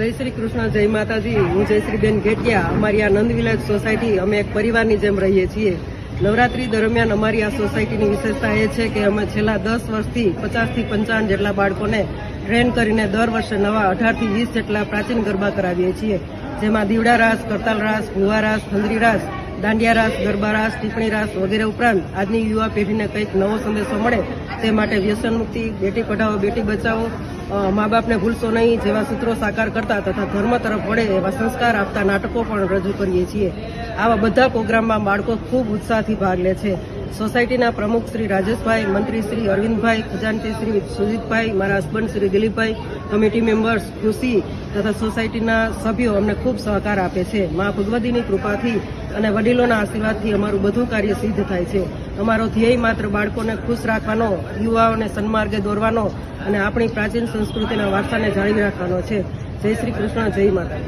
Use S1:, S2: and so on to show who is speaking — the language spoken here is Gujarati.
S1: જય શ્રી કૃષ્ણ, જય માતાજી. હું જયશ્રીબેન ઘેટિયા. અમારી આ નંદ વિલેજ સોસાયટી અમે એક પરિવારની જેમ રહીએ છીએ. નવરાત્રી દરમિયાન અમારી આ સોસાયટીની વિશેષતા એ છે કે અમે છેલ્લા દસ વર્ષથી પચાસથી પંચાવન જેટલા બાળકોને ટ્રેન કરીને દર વર્ષે નવા અઢારથી વીસ જેટલા પ્રાચીન ગરબા કરાવીએ છીએ. જેમાં દીવડા રાસ, કરતાલ રાસ ભુવા રાસ, ખંદરી રાસ દાંડિયા રાસ, ગરબા રાસ ટીપણી રાસ વગેરે ઉપરાંત આજની યુવા પેઢીને કંઈક નવો સંદેશો મળે તે માટે વ્યસન મુક્તિ, બેટી પઢાઓ બેટી બચાવો મા બાપને ભૂલશો નહીં જેવા સૂત્રો સાકાર કરતા તથા ધર્મ તરફ વળે એવા સંસ્કાર આપતા નાટકો પણ રજૂ કરીએ છીએ. આવા બધા પ્રોગ્રામમાં બાળકો ખૂબ ઉત્સાહથી ભાગ લે છે. સોસાયટીના પ્રમુખ શ્રી રાજેશભાઈ, મંત્રી શ્રી અરવિંદભાઈ ખજાનતી શ્રી સુજીતભાઈ, મારા husband Shri Dilipbhai committee members કૃષિ તથા સોસાયટીના સભ્યો અમને ખૂબ સહકાર આપે છે. મા ભગવતીની કૃપાથી અને વડીલોના આશીર્વાદથી અમારું બધું કાર્ય સિદ્ધ થાય છે. અમારો ધ્યેય માત્ર બાળકોને ખુશ રાખવાનો, યુવાઓને સન્માર્ગે દોરવાનો અને આપણી પ્રાચીન સંસ્કૃતિના વારસાને જાળવી રાખવાનો છે. જય શ્રી કૃષ્ણ, જય માતા